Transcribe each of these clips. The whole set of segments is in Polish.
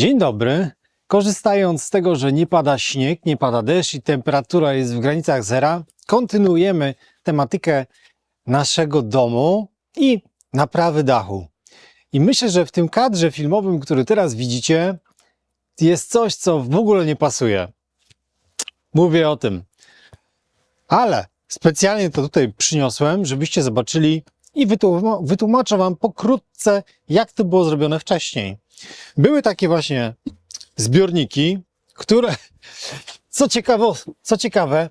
Dzień dobry. Korzystając z tego, że nie pada śnieg, nie pada deszcz i temperatura jest w granicach zera, kontynuujemy tematykę naszego domu i naprawy dachu. I myślę, że w tym kadrze filmowym, który teraz widzicie, jest coś, co w ogóle nie pasuje. Mówię o tym. Ale specjalnie to tutaj przyniosłem, żebyście zobaczyli i wytłum- wytłumaczę Wam pokrótce, jak to było zrobione wcześniej. Były takie właśnie zbiorniki, które, co ciekawe, co ciekawe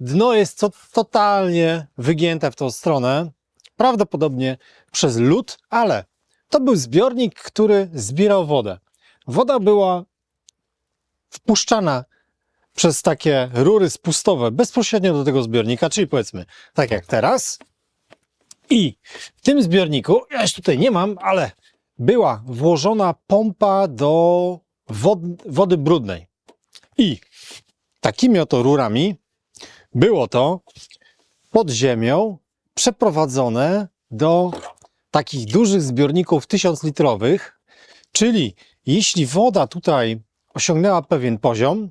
dno jest co, totalnie wygięte w tą stronę, prawdopodobnie przez lód, ale to był zbiornik, który zbierał wodę. Woda była wpuszczana przez takie rury spustowe bezpośrednio do tego zbiornika, czyli powiedzmy tak jak teraz. I w tym zbiorniku, ja już tutaj nie mam, ale była włożona pompa do wod, wody brudnej. I takimi oto rurami było to pod ziemią przeprowadzone do takich dużych zbiorników 1000 litrowych, czyli jeśli woda tutaj osiągnęła pewien poziom,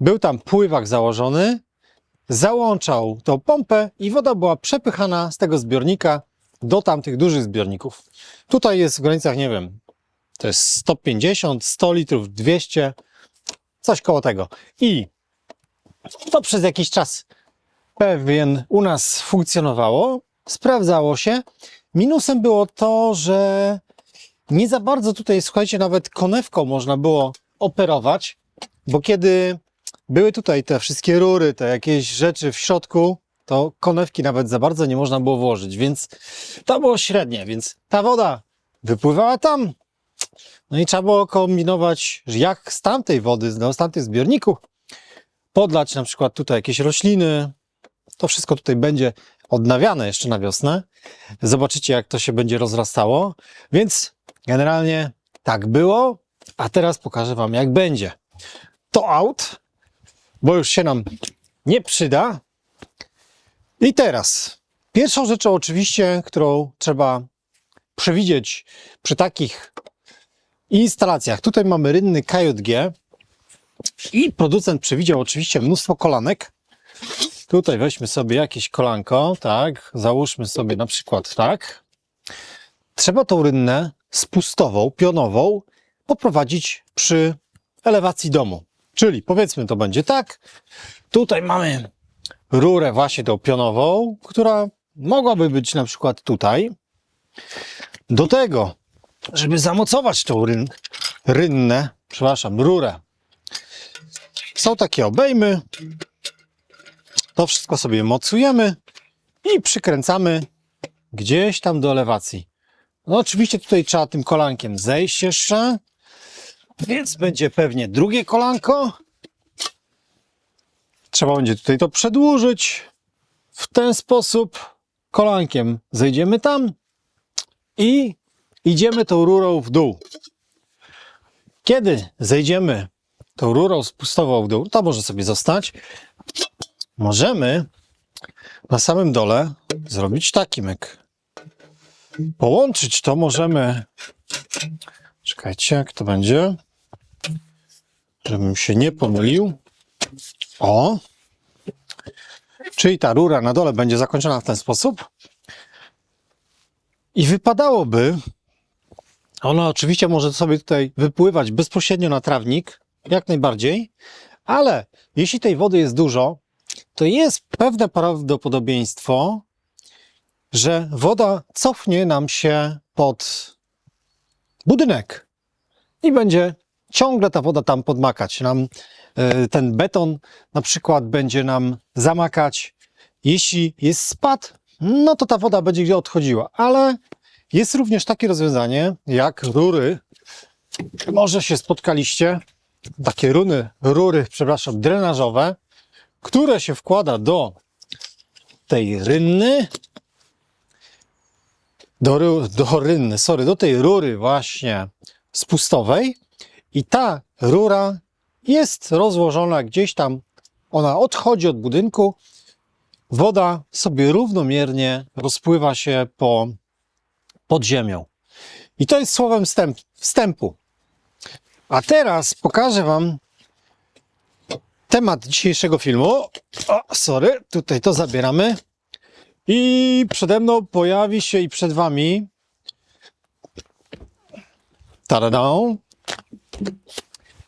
był tam pływak założony, załączał tą pompę i woda była przepychana z tego zbiornika do tamtych dużych zbiorników. Tutaj jest w granicach, nie wiem, to jest 150, 100 litrów, 200, coś koło tego. I to przez jakiś czas pewien u nas funkcjonowało, sprawdzało się. Minusem było to, że nie za bardzo tutaj, słuchajcie, nawet konewką można było operować, bo kiedy były tutaj te wszystkie rury, te jakieś rzeczy w środku, to konewki nawet za bardzo nie można było włożyć, więc to było średnie, więc ta woda wypływała tam. No i trzeba było kombinować, jak z tamtej wody, no, z tamtych zbiorników podlać na przykład tutaj jakieś rośliny. To wszystko tutaj będzie odnawiane jeszcze na wiosnę. Zobaczycie, jak to się będzie rozrastało. Więc generalnie tak było, a teraz pokażę Wam, jak będzie. To out, bo już się nam nie przyda. I teraz, pierwszą rzeczą oczywiście, którą trzeba przewidzieć przy takich instalacjach. Tutaj mamy rynny KJG i producent przewidział oczywiście mnóstwo kolanek. Tutaj weźmy sobie jakieś kolanko, tak, załóżmy sobie na przykład tak. Trzeba tą rynnę spustową, pionową poprowadzić przy elewacji domu. Czyli powiedzmy to będzie tak. Tutaj mamy rurę właśnie tą pionową, która mogłaby być na przykład tutaj. Do tego, żeby zamocować tą ryn, rynnę, przepraszam, rurę, są takie obejmy. To wszystko sobie mocujemy i przykręcamy gdzieś tam do elewacji. No oczywiście tutaj trzeba tym kolankiem zejść jeszcze, więc będzie pewnie drugie kolanko. Trzeba będzie tutaj to przedłużyć. W ten sposób kolankiem zejdziemy tam i idziemy tą rurą w dół. Kiedy zejdziemy tą rurą spustową w dół, to może sobie zostać. Możemy na samym dole zrobić taki myk. Połączyć to możemy. Czekajcie, jak to będzie. Żebym się nie pomylił. O! Czyli ta rura na dole będzie zakończona w ten sposób. I wypadałoby, ona oczywiście może sobie tutaj wypływać bezpośrednio na trawnik, jak najbardziej, ale jeśli tej wody jest dużo, to jest pewne prawdopodobieństwo, że woda cofnie nam się pod budynek i będzie ciągle ta woda tam podmakać. Nam ten beton na przykład będzie nam zamakać. Jeśli jest spad, no to ta woda będzie gdzie odchodziła, ale jest również takie rozwiązanie jak rury. Może się spotkaliście, takie runy, rury, przepraszam, drenażowe, które się wkłada do tej rynny, do, do rynny, sorry, do tej rury właśnie spustowej i ta rura jest rozłożona gdzieś tam, ona odchodzi od budynku, woda sobie równomiernie rozpływa się po, pod ziemią. I to jest słowem wstęp, wstępu. A teraz pokażę Wam temat dzisiejszego filmu. O, sorry, tutaj to zabieramy. I przede mną pojawi się i przed Wami. Taradą.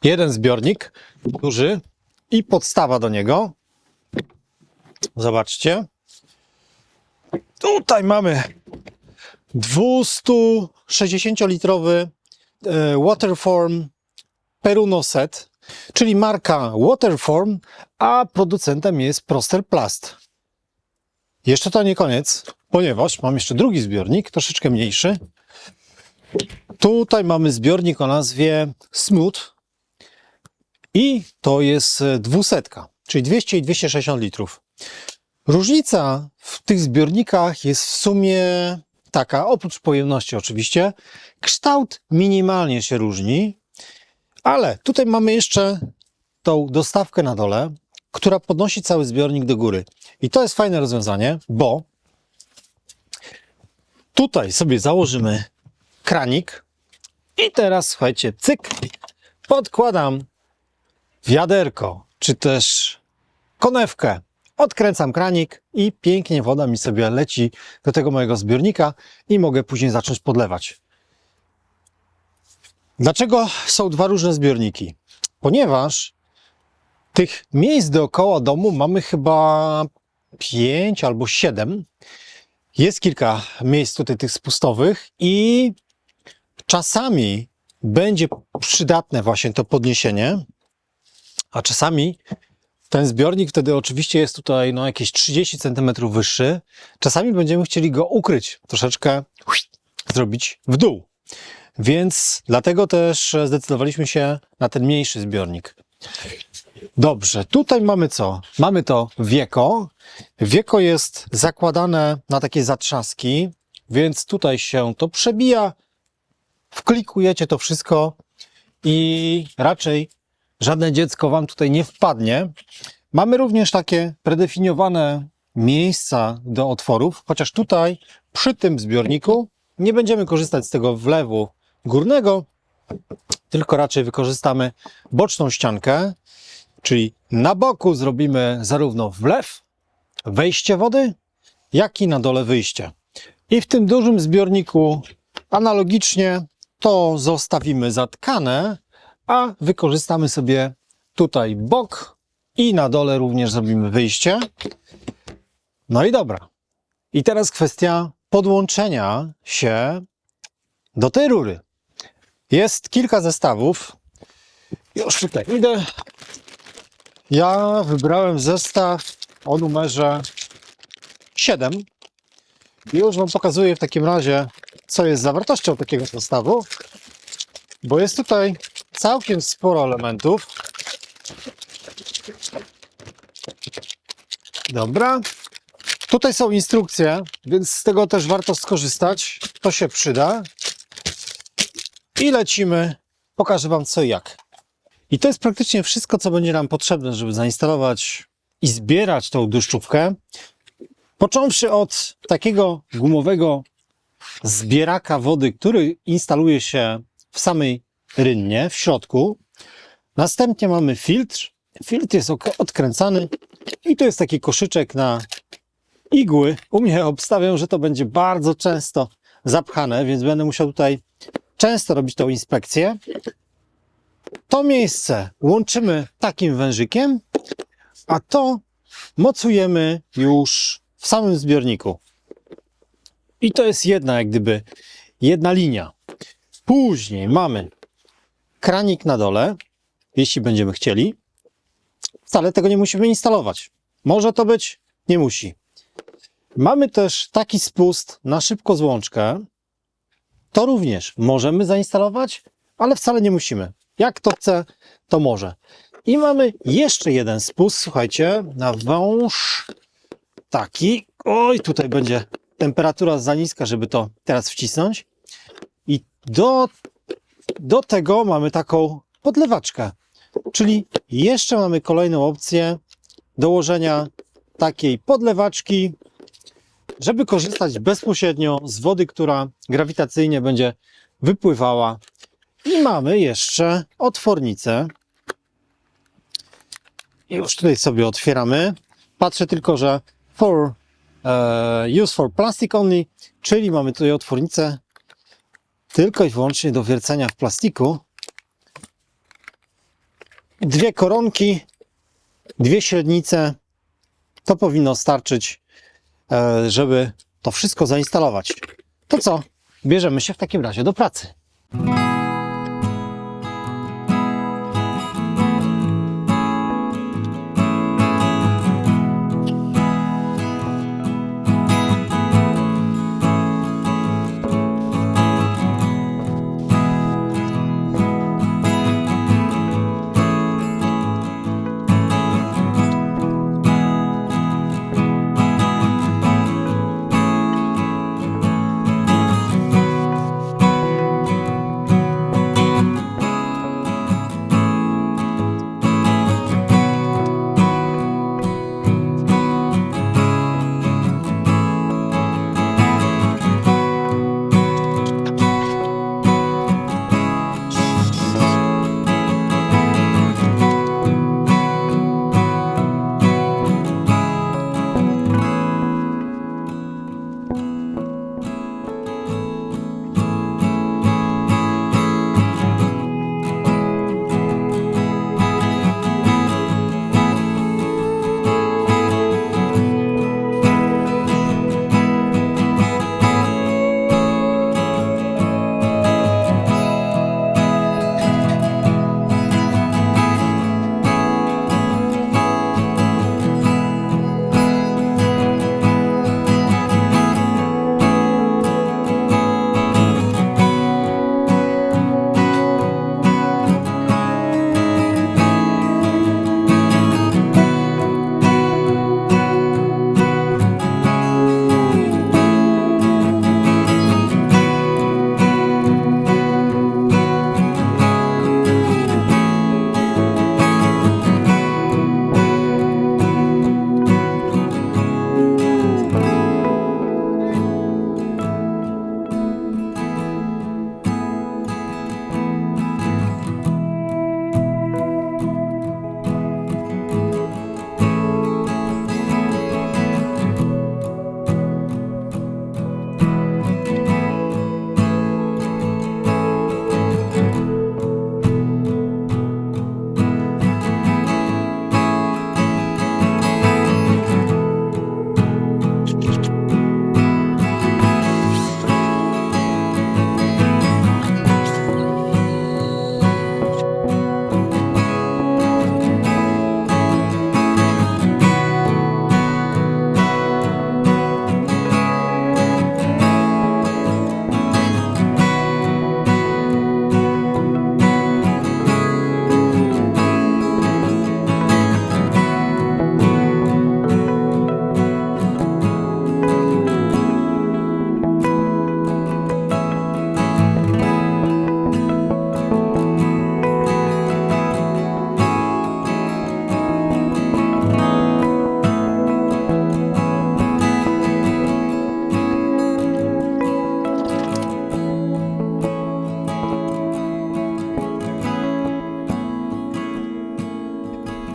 Jeden zbiornik, duży i podstawa do niego. Zobaczcie. Tutaj mamy 260-litrowy e, Waterform Peruno Set, czyli marka Waterform, a producentem jest Proster Plast. Jeszcze to nie koniec, ponieważ mam jeszcze drugi zbiornik, troszeczkę mniejszy. Tutaj mamy zbiornik o nazwie Smooth i to jest dwusetka, czyli 200 i 260 litrów. Różnica w tych zbiornikach jest w sumie taka, oprócz pojemności oczywiście, kształt minimalnie się różni, ale tutaj mamy jeszcze tą dostawkę na dole, która podnosi cały zbiornik do góry. I to jest fajne rozwiązanie, bo tutaj sobie założymy kranik i teraz słuchajcie, cyk, podkładam wiaderko, czy też konewkę. Odkręcam kranik i pięknie woda mi sobie leci do tego mojego zbiornika i mogę później zacząć podlewać. Dlaczego są dwa różne zbiorniki? Ponieważ tych miejsc dookoła domu mamy chyba pięć albo siedem. Jest kilka miejsc tutaj tych spustowych i czasami będzie przydatne właśnie to podniesienie, a czasami ten zbiornik wtedy oczywiście jest tutaj no, jakieś 30 cm wyższy. Czasami będziemy chcieli go ukryć, troszeczkę zrobić w dół. Więc dlatego też zdecydowaliśmy się na ten mniejszy zbiornik. Dobrze, tutaj mamy co? Mamy to wieko. Wieko jest zakładane na takie zatrzaski, więc tutaj się to przebija. Wklikujecie to wszystko i raczej żadne dziecko Wam tutaj nie wpadnie. Mamy również takie predefiniowane miejsca do otworów, chociaż tutaj przy tym zbiorniku nie będziemy korzystać z tego wlewu górnego, tylko raczej wykorzystamy boczną ściankę, czyli na boku zrobimy zarówno wlew, wejście wody, jak i na dole wyjście. I w tym dużym zbiorniku analogicznie to zostawimy zatkane, a wykorzystamy sobie tutaj bok i na dole również zrobimy wyjście. No i dobra. I teraz kwestia podłączenia się do tej rury. Jest kilka zestawów. Już tutaj idę. Ja wybrałem zestaw o numerze 7. I już Wam pokazuję w takim razie, co jest zawartością takiego zestawu. Bo jest tutaj całkiem sporo elementów. Dobra. Tutaj są instrukcje, więc z tego też warto skorzystać. To się przyda. I lecimy. Pokażę Wam co i jak. I to jest praktycznie wszystko, co będzie nam potrzebne, żeby zainstalować i zbierać tą deszczówkę. Począwszy od takiego gumowego zbieraka wody, który instaluje się w samej rynnie, w środku. Następnie mamy filtr. Filtr jest odkręcany i tu jest taki koszyczek na igły. U mnie obstawiam, że to będzie bardzo często zapchane, więc będę musiał tutaj często robić tą inspekcję. To miejsce łączymy takim wężykiem, a to mocujemy już w samym zbiorniku. I to jest jedna, jak gdyby, jedna linia. Później mamy kranik na dole, jeśli będziemy chcieli. Wcale tego nie musimy instalować. Może to być, nie musi. Mamy też taki spust na szybko złączkę. To również możemy zainstalować, ale wcale nie musimy. Jak to chce, to może. I mamy jeszcze jeden spust, słuchajcie, na wąż taki. Oj, tutaj będzie temperatura za niska, żeby to teraz wcisnąć. I do, do tego mamy taką podlewaczkę. Czyli jeszcze mamy kolejną opcję dołożenia takiej podlewaczki, żeby korzystać bezpośrednio z wody, która grawitacyjnie będzie wypływała I mamy jeszcze otwornicę. Już tutaj sobie otwieramy. Patrzę tylko, że for e, use for plastic only, czyli mamy tutaj otwornicę tylko i wyłącznie do wiercenia w plastiku. Dwie koronki, dwie średnice. To powinno starczyć, e, żeby to wszystko zainstalować. To co? Bierzemy się w takim razie do pracy.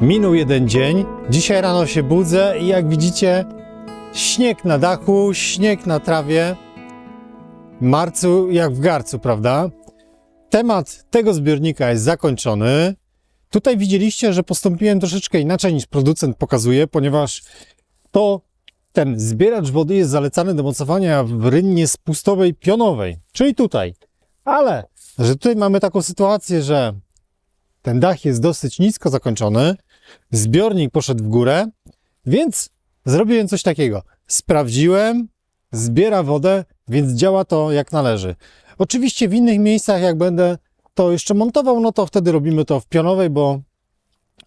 Minął jeden dzień. Dzisiaj rano się budzę i jak widzicie, śnieg na dachu, śnieg na trawie. Marcu jak w garcu, prawda? Temat tego zbiornika jest zakończony. Tutaj widzieliście, że postąpiłem troszeczkę inaczej niż producent pokazuje, ponieważ to ten zbieracz wody jest zalecany do mocowania w rynnie spustowej pionowej, czyli tutaj. Ale, że tutaj mamy taką sytuację, że ten dach jest dosyć nisko zakończony, zbiornik poszedł w górę, więc zrobiłem coś takiego. Sprawdziłem, zbiera wodę, więc działa to jak należy. Oczywiście w innych miejscach, jak będę to jeszcze montował, no to wtedy robimy to w pionowej, bo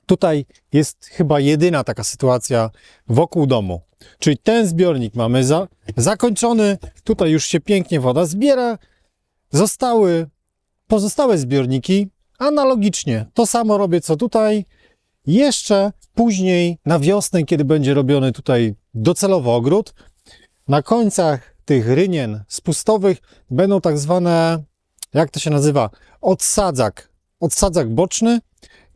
tutaj jest chyba jedyna taka sytuacja wokół domu. Czyli ten zbiornik mamy za, zakończony, tutaj już się pięknie woda zbiera, zostały pozostałe zbiorniki analogicznie. To samo robię co tutaj. Jeszcze później na wiosnę, kiedy będzie robiony tutaj docelowo ogród, na końcach tych rynien spustowych będą tak zwane jak to się nazywa, odsadzak, odsadzak boczny,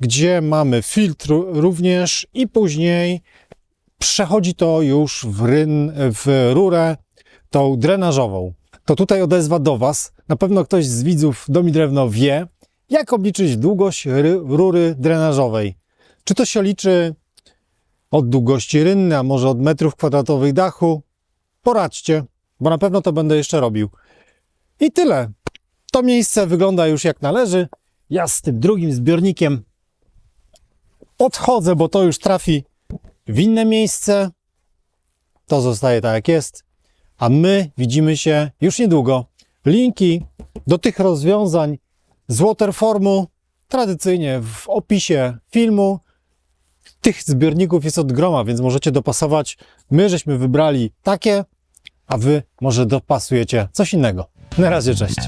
gdzie mamy filtr również i później przechodzi to już w, ryn, w rurę tą drenażową. To tutaj odezwa do Was. Na pewno ktoś z widzów Domi Drewno wie, jak obliczyć długość ry, rury drenażowej. Czy to się liczy od długości rynny, a może od metrów kwadratowych dachu? Poradźcie, bo na pewno to będę jeszcze robił. I tyle. To miejsce wygląda już jak należy. Ja z tym drugim zbiornikiem odchodzę, bo to już trafi w inne miejsce. To zostaje tak jak jest. A my widzimy się już niedługo. Linki do tych rozwiązań z Waterformu tradycyjnie w opisie filmu. Tych zbiorników jest od groma, więc możecie dopasować. My żeśmy wybrali takie, a wy może dopasujecie coś innego. Na razie, cześć.